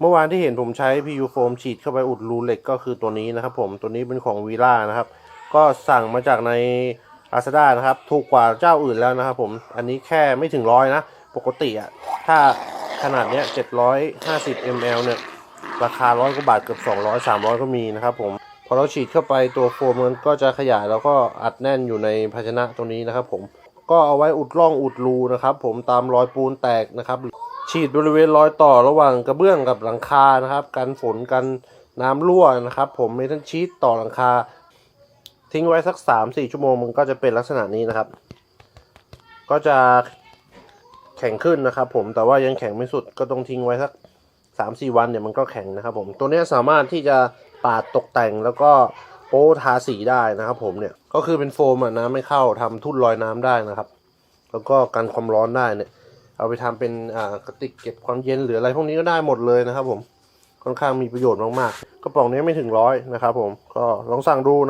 เมื่อวานที่เห็นผมใช้ PU foam ฉีดเข้าไปอุดรูเหล็กก็คือตัวนี้นะครับผมตัวนี้เป็นของวีล่านะครับ ก็สั่งมาจากใน Lazada นะครับ ถูกกว่าเจ้าอื่นแล้วนะครับผมอันนี้แค่ไม่ถึงร้อยนะ ปกติอะถ้าขนาดเนี้ย750 ml เนี่ย ราคาร้อยกว่าบาทเกือบ200 300 ก็มีนะครับผมพอเราฉีดเข้าไปตัวโฟมมันก็จะขยายแล้วก็อัดแน่นอยู่ในภาชนะตรงนี้นะครับผม ก็เอาไว้อุดร่องอุดรูนะครับ ผมตามรอยปูนแตกนะครับ ฉีดบริเวณรอยต่อระหว่างกระเบื้องกับหลังคานะครับ กันฝนกันน้ำรั่วนะครับ ผมเมทัลชีตต่อหลังคา ทิ้งไว้สักสามสี่ชั่วโมงมันก็จะเป็นลักษณะนี้นะครับ ก็จะแข็งขึ้นนะครับผมแต่ว่ายังแข็งไม่สุดก็ต้องทิ้งไว้สักสามสี่วันเนี่ยมันก็แข็งนะครับผมตัวนี้สามารถที่จะปาดตกแต่งแล้วก็ โป้ทาสีได้นะครับ ผมเนี่ยก็คือเป็นโฟมอะน้ำไม่เข้าทำทุ่นลอยน้ำได้นะครับ แล้วก็กันความร้อนได้เนี่ย เอาไปทำเป็นอ่ากระติกเก็บความเย็นหรืออะไรพวกนี้ก็ได้หมดเลยนะครับ ผมค่อนข้างมีประโยชน์มากๆกระป๋องนี้ไม่ถึงร้อยนะครับ ผมก็ลองสั่งดูนะ